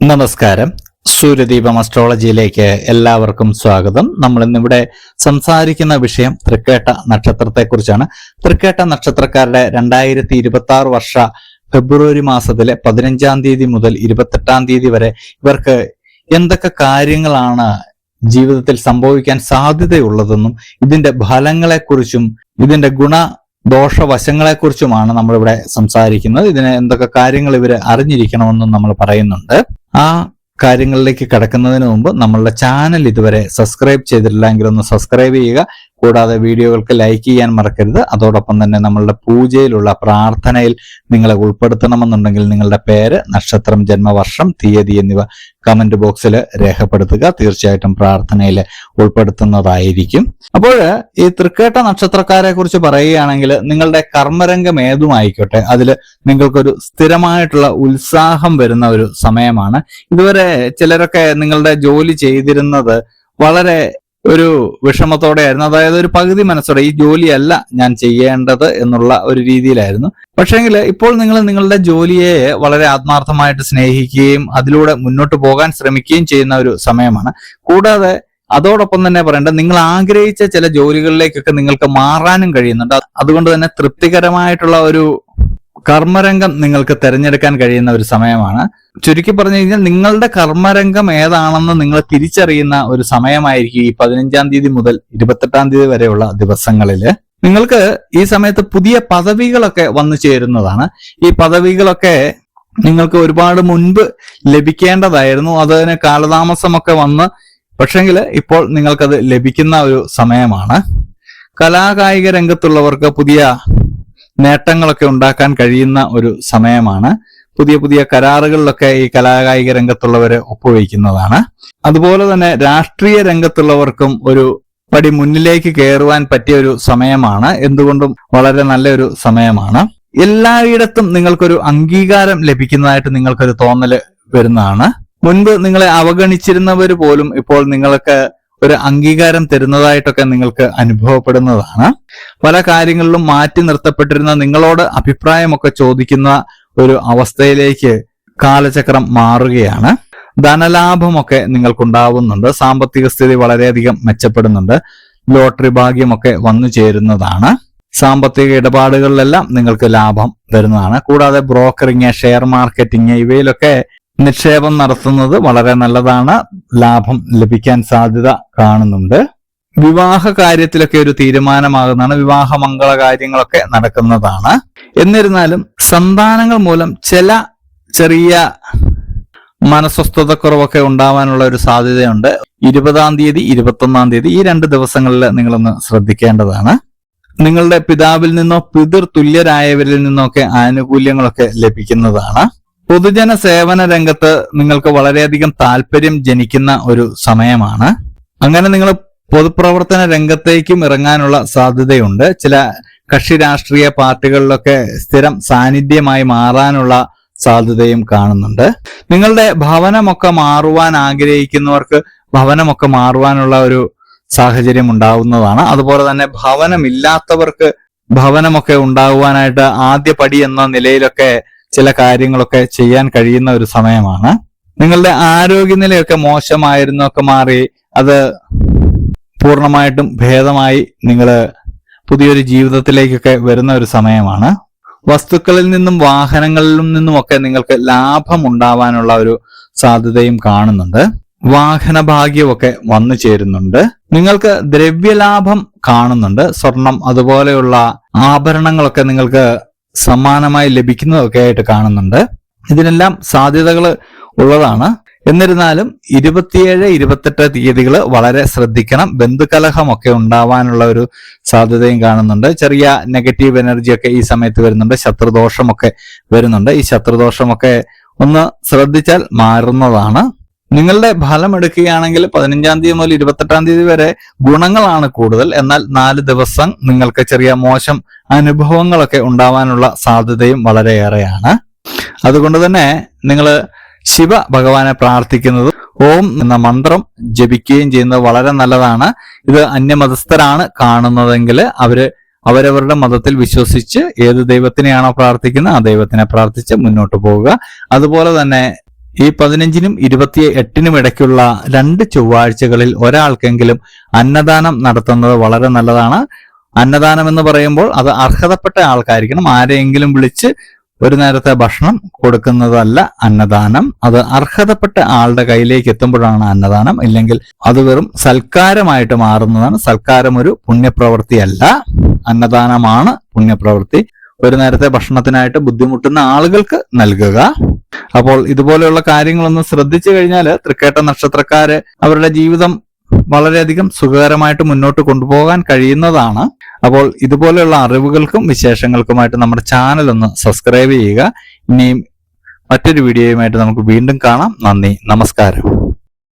നമസ്കാരം. സൂര്യദീപം അസ്ട്രോളജിയിലേക്ക് എല്ലാവർക്കും സ്വാഗതം. നമ്മൾ ഇന്നിവിടെ സംസാരിക്കുന്ന വിഷയം തൃക്കേട്ട നക്ഷത്രത്തെക്കുറിച്ചാണ്. തൃക്കേട്ട നക്ഷത്രക്കാരുടെ രണ്ടായിരത്തി ഇരുപത്തി ആറ് വർഷ ഫെബ്രുവരി മാസത്തിലെ പതിനഞ്ചാം തീയതി മുതൽ ഇരുപത്തെട്ടാം തീയതി വരെ ഇവർക്ക് എന്തൊക്കെ കാര്യങ്ങളാണ് ജീവിതത്തിൽ സംഭവിക്കാൻ സാധ്യതയുള്ളതെന്നും ഇതിന്റെ ഫലങ്ങളെക്കുറിച്ചും ഇതിന്റെ ഗുണ ദോഷവശങ്ങളെക്കുറിച്ചുമാണ് നമ്മളിവിടെ സംസാരിക്കുന്നത്. ഇതിന് എന്തൊക്കെ കാര്യങ്ങൾ ഇവർ അറിഞ്ഞിരിക്കണമെന്നും നമ്മൾ പറയുന്നുണ്ട്. ആ കാര്യങ്ങളിലേക്ക് കടക്കുന്നതിന് മുമ്പ് നമ്മളുടെ ചാനൽ ഇതുവരെ സബ്സ്ക്രൈബ് ചെയ്തിട്ടില്ലെങ്കിൽ ഒന്ന് സബ്സ്ക്രൈബ് ചെയ്യുക. കൂടാതെ വീഡിയോകൾക്ക് ലൈക്ക് ചെയ്യാൻ മറക്കരുത്. അതോടൊപ്പം തന്നെ നമ്മളുടെ പൂജയിലുള്ള പ്രാർത്ഥനയിൽ നിങ്ങളെ ഉൾപ്പെടുത്തണമെന്നുണ്ടെങ്കിൽ നിങ്ങളുടെ പേര് നക്ഷത്രം ജന്മവർഷം തീയതി എന്നിവ കമന്റ് ബോക്സിൽ രേഖപ്പെടുത്തുക. തീർച്ചയായിട്ടും പ്രാർത്ഥനയിൽ ഉൾപ്പെടുത്തുന്നതായിരിക്കും. അപ്പോൾ ഈ തൃക്കേട്ട നക്ഷത്രക്കാരെ കുറിച്ച് പറയുകയാണെങ്കിൽ നിങ്ങളുടെ കർമ്മരംഗം ഏതുമായിക്കോട്ടെ അതിൽ നിങ്ങൾക്കൊരു സ്ഥിരമായിട്ടുള്ള ഉത്സാഹം വരുന്ന ഒരു സമയമാണ്. ഇതുവരെ ചിലരൊക്കെ നിങ്ങളുടെ ജോലി ചെയ്തിരുന്നത് വളരെ ഒരു വിഷമത്തോടെയായിരുന്നു. അതായത് ഒരു പകുതി മനസ്സോടെ ഈ ജോലിയല്ല ഞാൻ ചെയ്യേണ്ടത് എന്നുള്ള ഒരു രീതിയിലായിരുന്നു. പക്ഷേങ്കിൽ ഇപ്പോൾ നിങ്ങൾ നിങ്ങളുടെ ജോലിയെ വളരെ ആത്മാർത്ഥമായിട്ട് സ്നേഹിക്കുകയും അതിലൂടെ മുന്നോട്ട് പോകാൻ ശ്രമിക്കുകയും ചെയ്യുന്ന ഒരു സമയമാണ്. കൂടാതെ അതോടൊപ്പം തന്നെ പറയേണ്ടത് നിങ്ങൾ ആഗ്രഹിച്ച ചില ജോലികളിലേക്കൊക്കെ നിങ്ങൾക്ക് മാറാനും കഴിയുന്നുണ്ട്. അതുകൊണ്ട് തന്നെ തൃപ്തികരമായിട്ടുള്ള ഒരു കർമ്മരംഗം നിങ്ങൾക്ക് തിരഞ്ഞെടുക്കാൻ കഴിയുന്ന ഒരു സമയമാണ്. ചുരുക്കി പറഞ്ഞു കഴിഞ്ഞാൽ നിങ്ങളുടെ കർമ്മരംഗം ഏതാണെന്ന് നിങ്ങൾ തിരിച്ചറിയുന്ന ഒരു സമയമായിരിക്കും ഈ പതിനഞ്ചാം തീയതി മുതൽ ഇരുപത്തെട്ടാം തീയതി വരെയുള്ള ദിവസങ്ങളിൽ. നിങ്ങൾക്ക് ഈ സമയത്ത് പുതിയ പദവികളൊക്കെ വന്നു ചേരുന്നതാണ്. ഈ പദവികളൊക്കെ നിങ്ങൾക്ക് ഒരുപാട് മുൻപ് ലഭിക്കേണ്ടതായിരുന്നു. അതിന് കാലതാമസമൊക്കെ വന്ന് പക്ഷെങ്കിൽ ഇപ്പോൾ നിങ്ങൾക്കത് ലഭിക്കുന്ന ഒരു സമയമാണ്. കലാകായിക രംഗത്തുള്ളവർക്ക് പുതിയ നേട്ടങ്ങളൊക്കെ ഉണ്ടാക്കാൻ കഴിയുന്ന ഒരു സമയമാണ്. പുതിയ പുതിയ കരാറുകളിലൊക്കെ ഈ കലാകായിക രംഗത്തുള്ളവരെ ഒപ്പുവയ്ക്കുന്നതാണ്. അതുപോലെ തന്നെ രാഷ്ട്രീയ രംഗത്തുള്ളവർക്കും ഒരു പടി മുന്നിലേക്ക് കയറുവാൻ പറ്റിയ ഒരു സമയമാണ്. എന്തുകൊണ്ടും വളരെ നല്ലൊരു സമയമാണ്. എല്ലായിടത്തും നിങ്ങൾക്കൊരു അംഗീകാരം ലഭിക്കുന്നതായിട്ട് നിങ്ങൾക്കൊരു തോന്നൽ വരുന്നതാണ്. മുൻപ് നിങ്ങളെ അവഗണിച്ചിരുന്നവർ പോലും ഇപ്പോൾ നിങ്ങൾക്ക് ഒരു അംഗീകാരം തരുന്നതായിട്ടൊക്കെ നിങ്ങൾക്ക് അനുഭവപ്പെടുന്നതാണ്. പല കാര്യങ്ങളിലും മാറ്റി നിർത്തപ്പെട്ടിരുന്ന നിങ്ങളോട് അഭിപ്രായമൊക്കെ ചോദിക്കുന്ന ഒരു അവസ്ഥയിലേക്ക് കാലചക്രം മാറുകയാണ്. ധനലാഭമൊക്കെ നിങ്ങൾക്കുണ്ടാവുന്നുണ്ട്. സാമ്പത്തിക സ്ഥിതി വളരെയധികം മെച്ചപ്പെടുന്നുണ്ട്. ലോട്ടറി ഭാഗ്യമൊക്കെ വന്നു ചേരുന്നതാണ്. സാമ്പത്തിക ഇടപാടുകളിലെല്ലാം നിങ്ങൾക്ക് ലാഭം വരുന്നതാണ് കൂടാതെ ബ്രോക്കറിങ് ഷെയർ മാർക്കറ്റിംഗ് ഇവയിലൊക്കെ നിക്ഷേപം നടത്തുന്നത് വളരെ നല്ലതാണ്. ലാഭം ലഭിക്കാൻ സാധ്യത കാണുന്നുണ്ട്. വിവാഹ കാര്യത്തിലൊക്കെ ഒരു തീരുമാനമാകുന്നതാണ്. വിവാഹ മംഗള കാര്യങ്ങളൊക്കെ നടക്കുന്നതാണ്. എന്നിരുന്നാലും സന്താനങ്ങൾ മൂലം ചില ചെറിയ മനസ്വസ്ഥതക്കുറവൊക്കെ ഉണ്ടാവാനുള്ള ഒരു സാധ്യതയുണ്ട്. ഇരുപതാം തീയതി ഇരുപത്തൊന്നാം തീയതി ഈ രണ്ട് ദിവസങ്ങളിൽ നിങ്ങളൊന്ന് ശ്രദ്ധിക്കേണ്ടതാണ്. നിങ്ങളുടെ പിതാവിൽ നിന്നോ പിതൃ തുല്യരായവരിൽ നിന്നോ ഒക്കെ ആനുകൂല്യങ്ങളൊക്കെ ലഭിക്കുന്നതാണ്. പൊതുജന സേവന രംഗത്ത് നിങ്ങൾക്ക് വളരെയധികം താല്പര്യം ജനിക്കുന്ന ഒരു സമയമാണ്. അങ്ങനെ നിങ്ങൾ പൊതുപ്രവർത്തന രംഗത്തേക്കും ഇറങ്ങാനുള്ള സാധ്യതയുണ്ട്. ചില കക്ഷി രാഷ്ട്രീയ പാർട്ടികളിലൊക്കെ സ്ഥിരം സാന്നിധ്യമായി മാറാനുള്ള സാധ്യതയും കാണുന്നുണ്ട്. നിങ്ങളുടെ ഭവനമൊക്കെ മാറുവാൻ ആഗ്രഹിക്കുന്നവർക്ക് ഭവനമൊക്കെ മാറുവാനുള്ള ഒരു സാഹചര്യം ഉണ്ടാവുന്നതാണ്. അതുപോലെ തന്നെ ഭവനമില്ലാത്തവർക്ക് ഭവനമൊക്കെ ഉണ്ടാകുവാനായിട്ട് ആദ്യ പടി എന്ന നിലയിലൊക്കെ ചില കാര്യങ്ങളൊക്കെ ചെയ്യാൻ കഴിയുന്ന ഒരു സമയമാണ്. നിങ്ങളുടെ ആരോഗ്യനിലയൊക്കെ മോശമായിരുന്നൊക്കെ മാറി അത് പൂർണമായിട്ടും ഭേദമായി നിങ്ങൾ പുതിയൊരു ജീവിതത്തിലേക്കൊക്കെ വരുന്ന ഒരു സമയമാണ്. വസ്തുക്കളിൽ നിന്നും വാഹനങ്ങളിൽ നിന്നുമൊക്കെ നിങ്ങൾക്ക് ലാഭം ഉണ്ടാവാനുള്ള ഒരു സാധ്യതയും കാണുന്നുണ്ട്. വാഹന ഭാഗ്യമൊക്കെ വന്നു ചേരുന്നുണ്ട്. നിങ്ങൾക്ക് ദ്രവ്യലാഭം കാണുന്നുണ്ട്. സ്വർണം അതുപോലെയുള്ള ആഭരണങ്ങളൊക്കെ നിങ്ങൾക്ക് സമ്മാനമായി ലഭിക്കുന്നതൊക്കെ ആയിട്ട് കാണുന്നുണ്ട്. ഇതിനെല്ലാം സാധ്യതകൾ ഉള്ളതാണ്. എന്നിരുന്നാലും ഇരുപത്തിയേഴ് ഇരുപത്തെട്ട് തീയതികൾ വളരെ ശ്രദ്ധിക്കണം. ബന്ധുകലഹമൊക്കെ ഉണ്ടാവാനുള്ള ഒരു സാധ്യതയും കാണുന്നുണ്ട്. ചെറിയ നെഗറ്റീവ് എനർജിയൊക്കെ ഈ സമയത്ത് വരുന്നുണ്ട്. ശത്രുദോഷമൊക്കെ വരുന്നുണ്ട്. ഈ ശത്രുദോഷമൊക്കെ ഒന്ന് ശ്രദ്ധിച്ചാൽ മാറുന്നതാണ്. നിങ്ങളുടെ ഫലം എടുക്കുകയാണെങ്കിൽ പതിനഞ്ചാം തീയതി മുതൽ ഇരുപത്തെട്ടാം തീയതി വരെ ഗുണങ്ങളാണ് കൂടുതൽ. എന്നാൽ നാല് ദിവസം നിങ്ങൾക്ക് ചെറിയ മോശം അനുഭവങ്ങളൊക്കെ ഉണ്ടാവാനുള്ള സാധ്യതയും വളരെയേറെയാണ്. അതുകൊണ്ട് തന്നെ നിങ്ങൾ ശിവ ഭഗവാനെ പ്രാർത്ഥിക്കുന്നത് ഓം എന്ന മന്ത്രം ജപിക്കുകയും ചെയ്യുന്നത് വളരെ നല്ലതാണ്. ഇത് അന്യമതസ്ഥരാണ് കാണുന്നതെങ്കിൽ അവർ അവരവരുടെ മതത്തിൽ വിശ്വസിച്ച് ഏത് ദൈവത്തിനെയാണോ പ്രാർത്ഥിക്കുന്നത് ആ ദൈവത്തിനെ പ്രാർത്ഥിച്ച് മുന്നോട്ട് പോവുക. അതുപോലെ തന്നെ ഈ പതിനഞ്ചിനും ഇരുപത്തി എട്ടിനും ഇടയ്ക്കുള്ള രണ്ട് ചൊവ്വാഴ്ചകളിൽ ഒരാൾക്കെങ്കിലും അന്നദാനം നടത്തുന്നത് വളരെ നല്ലതാണ്. അന്നദാനം എന്ന് പറയുമ്പോൾ അത് അർഹതപ്പെട്ട ആൾക്കായിരിക്കണം ആരെയെങ്കിലും വിളിച്ച് ഒരു നേരത്തെ ഭക്ഷണം കൊടുക്കുന്നതല്ല അന്നദാനം. അത് അർഹതപ്പെട്ട ആളുടെ കയ്യിലേക്ക് എത്തുമ്പോഴാണ് അന്നദാനം. ഇല്ലെങ്കിൽ അത് വെറും സൽക്കാരമായിട്ട് മാറുന്നതാണ്. സൽക്കാരം ഒരു പുണ്യപ്രവൃത്തിയല്ല. അന്നദാനമാണ് പുണ്യപ്രവൃത്തി. ഒരു നേരത്തെ ഭക്ഷണത്തിനായിട്ട് ബുദ്ധിമുട്ടുന്ന ആളുകൾക്ക് നൽകുക. അപ്പോൾ ഇതുപോലെയുള്ള കാര്യങ്ങളൊന്ന് ശ്രദ്ധിച്ചു കഴിഞ്ഞാൽ തൃക്കേട്ട നക്ഷത്രക്കാര് അവരുടെ ജീവിതം വളരെയധികം സുഖകരമായിട്ട് മുന്നോട്ട് കൊണ്ടുപോകാൻ കഴിയുന്നതാണ്. അപ്പോൾ ഇതുപോലെയുള്ള അറിവുകൾക്കും വിശേഷങ്ങൾക്കുമായിട്ട് നമ്മുടെ ചാനൽ ഒന്ന് സബ്സ്ക്രൈബ് ചെയ്യുക. ഇനിയും മറ്റൊരു വീഡിയോയുമായിട്ട് നമുക്ക് വീണ്ടും കാണാം. നന്ദി. നമസ്കാരം.